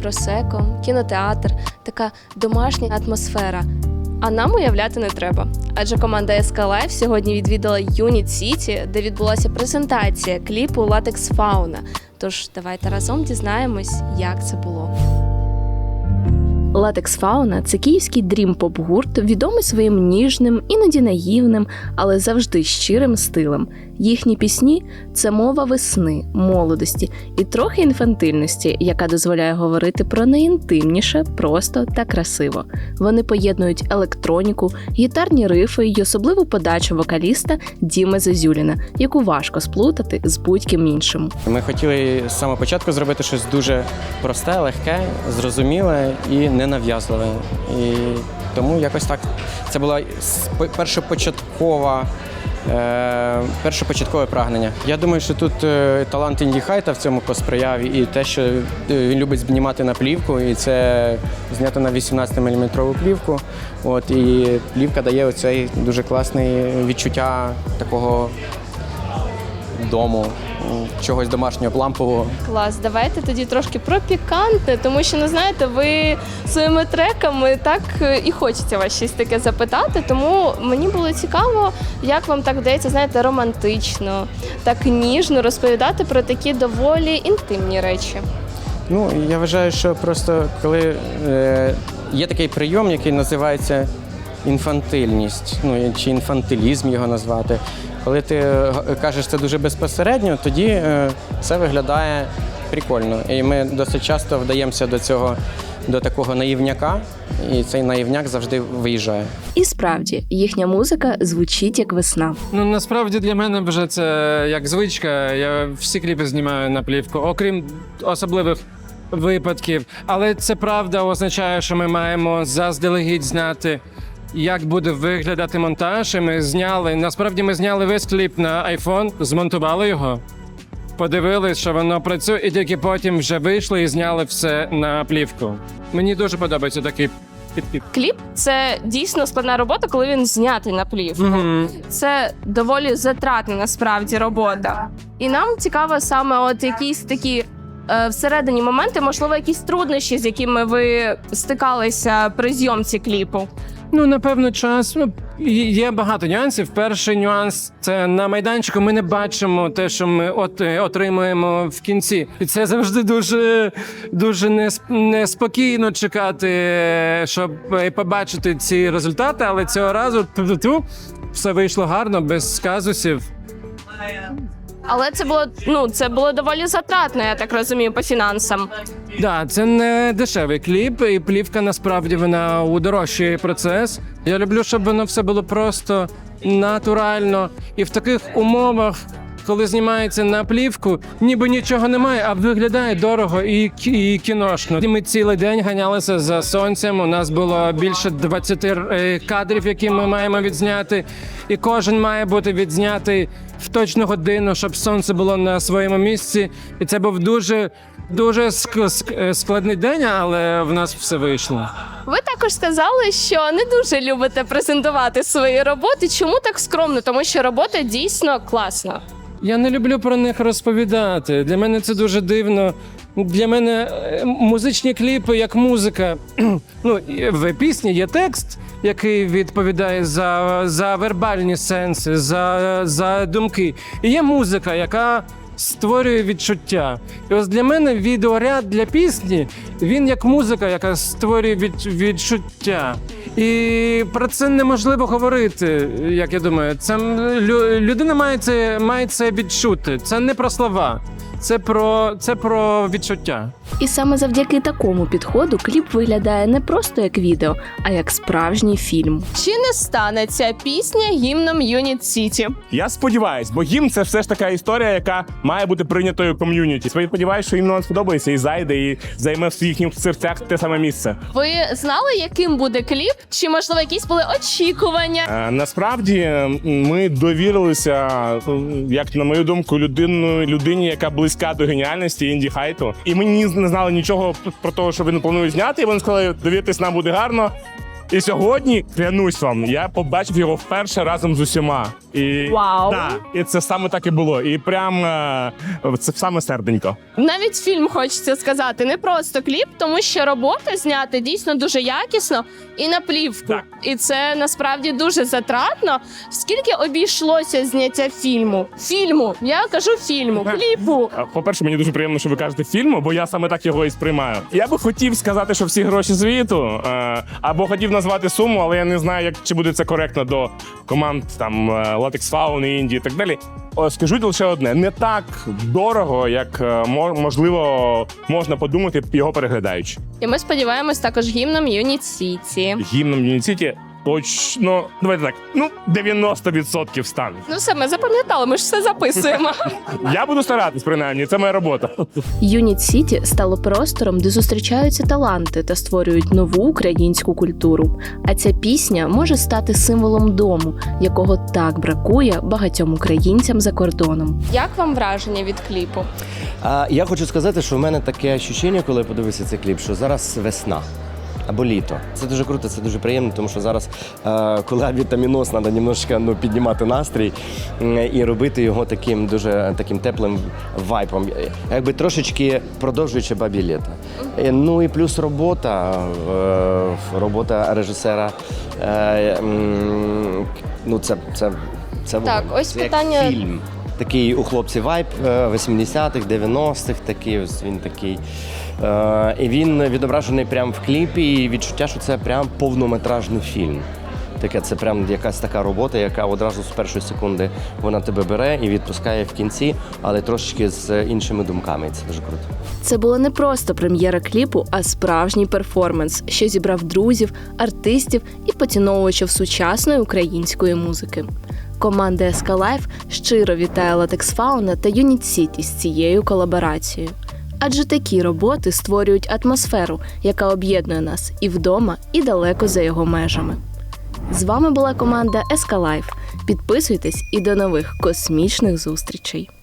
просеко, кінотеатр, така домашня атмосфера. А нам уявляти не треба. Адже команда SK Life сьогодні відвідала Юніт Сіті, де відбулася презентація кліпу Латекс Фауна. Тож давайте разом дізнаємось, як це було. Латекс Фауна це київський дрім-поп гурт, відомий своїм ніжним, іноді наївним, але завжди щирим стилем. Їхні пісні це мова весни, молодості і трохи інфантильності, яка дозволяє говорити про найінтимніше, просто та красиво. Вони поєднують електроніку, гітарні рифи й особливу подачу вокаліста Діми Зазюліна, яку важко сплутати з будь-ким іншим. Ми хотіли з самого початку зробити щось дуже просте, легке, зрозуміле і ненав'язливе. І тому якось так. Це була першопочаткова. Е, першопочаткове прагнення. Я думаю, що тут е, талант Інді Хайта в цьому посприяв, і те, що е, він любить знімати на плівку, і це знято на 18-мм плівку. От, і плівка дає оцей дуже класний відчуття такого дому, чогось домашнього лампового. Клас, давайте тоді трошки про пікантне, тому що ну знаєте, ви своїми треками так е, і хочеться вас щось таке запитати. Тому мені було цікаво, як вам так вдається, знаєте, романтично, так ніжно розповідати про такі доволі інтимні речі. Ну, я вважаю, що просто коли е, є такий прийом, який називається інфантильність, ну чи інфантилізм його назвати. Коли ти е, г- кажеш це дуже безпосередньо, тоді це виглядає прикольно. І ми досить часто вдаємося до цього, до такого наївняка, і цей наївняк завжди виїжджає. І справді їхня музика звучить як весна. Ну насправді для мене вже це як звичка. Я всі кліпи знімаю на плівку, окрім особливих випадків. Але це правда означає, що ми маємо заздалегідь знати. Як буде виглядати монтаж? І ми зняли. Насправді ми зняли весь кліп на iPhone, змонтували його, подивились, що воно працює, і тільки потім вже вийшли і зняли все на плівку. Мені дуже подобається такий підхід. Кліп це дійсно складна робота, коли він знятий на плівку. Угу. Це доволі затратна насправді робота. І нам цікаво саме от якісь такі. е, Всередині моменти, можливо, якісь труднощі, з якими ви стикалися при зйомці кліпу. Ну, напевно, час. Ну, є- багато нюансів. Перший нюанс це на майданчику. Ми не бачимо те, що ми от, е, отримуємо в кінці. І це завжди дуже, дуже неспокійно чекати, щоб е, побачити ці результати. Але цього разу все вийшло гарно, без казусів. Але це було ну це було доволі затратно, я так розумію, по фінансам. Да, це не дешевий кліп, і плівка насправді вона удорожчує процес. Я люблю, щоб воно все було просто натурально. І в таких умовах, коли знімається на плівку, ніби нічого немає, а виглядає дорого і, і кіношно. Ми цілий день ганялися за сонцем. У нас було більше 20 е, кадрів, які ми маємо відзняти. І кожен має бути відзнятий в точну годину, щоб сонце було на своєму місці. І це був дуже дуже е, складний день, але в нас все вийшло. Ви також сказали, що не дуже любите презентувати свої роботи. Чому так скромно? Тому що робота дійсно класна. Я не люблю про них розповідати. Для мене це дуже дивно. Для мене е, музичні кліпи як музика. ну, в пісні є текст, який відповідає за, за вербальні сенси, за, за думки. І є музика, яка створює відчуття. І ось для мене відеоряд для пісні він як музика, яка створює від, відчуття. І про це неможливо говорити, як я думаю. Це людина має це, має це відчути. Це не про слова, це про, це про відчуття. І саме завдяки такому підходу кліп виглядає не просто як відео, а як справжній фільм. Чи не стане ця пісня гімном Юніт Сіті? Я сподіваюсь, бо гімн це все ж така історія, яка має бути прийнятою ком'юніті. Сподіваюсь, що їм нам сподобається і зайде, і займе в їхніх серцях те саме місце. Ви знали, яким буде кліп? Чи можливо якісь були очікування? Е, насправді ми довірилися, як на мою думку, людину, людині, яка близька до геніальності Інді Хайту. І ми ні, не знали нічого про те, що вони планують зняти. І вони сказали, дивитись, нам буде гарно. І сьогодні, клянусь вам, я побачив його вперше разом з усіма. І, Вау. Да, і це саме так і було. І прям е, це саме серденько. Навіть фільм хочеться сказати, не просто кліп, тому що робота знята дійсно дуже якісно і на плівку. Так. І це насправді дуже затратно. Скільки обійшлося зняття фільму? Фільму, я кажу фільму, кліпу. Е, По-перше, мені дуже приємно, що ви кажете фільму, бо я саме так його і сприймаю. Я би хотів сказати, що всі гроші звіту, е, або хотів назвати суму, але я не знаю, як чи буде це коректно до команд там е, Latex Faun, Інді і так далі. О, Скажу лише одне: не так дорого, як е, мо- можливо можна подумати, його переглядаючи. І ми сподіваємось також гімном Юніт Сіті. Гімном Юніціті точно давайте так. Ну 90% стане. Ну все, ми запам'ятали, ми ж все записуємо. Я буду старатись, принаймні, це моя робота. Юніт Сіті стало простором, де зустрічаються таланти та створюють нову українську культуру. А ця пісня може стати символом дому, якого так бракує багатьом українцям за кордоном. Як вам враження від кліпу? А я хочу сказати, що в мене таке відчуття, коли я подивився цей кліп, що зараз весна. Або літо. Це дуже круто, це дуже приємно, тому що зараз, е, коли вітаміноз, треба немножко ну, піднімати настрій і робити його таким дуже таким теплим вайпом. Е, Якби трошечки продовжуючи бабі літа. Е, Ну і плюс робота, робота режисера. Ну, це, це, це Так, ось Це як фільм. Такий у хлопців вайб е, 80-х, 90-х, такий ось він такий. Е, І він відображений прямо в кліпі, і відчуття, що це прям повнометражний фільм. Таке, це прям якась така робота, яка одразу з першої секунди вона тебе бере і відпускає в кінці, але трошечки з іншими думками. Це дуже круто. Це була не просто прем'єра кліпу, а справжній перформанс, що зібрав друзів, артистів і поціновувачів сучасної української музики. Команда Life щиро вітає Латексфауна та Юніт Сіті з цією колаборацією. Адже такі роботи створюють атмосферу, яка об'єднує нас і вдома, і далеко за його межами. З вами була команда Life. Підписуйтесь і до нових космічних зустрічей!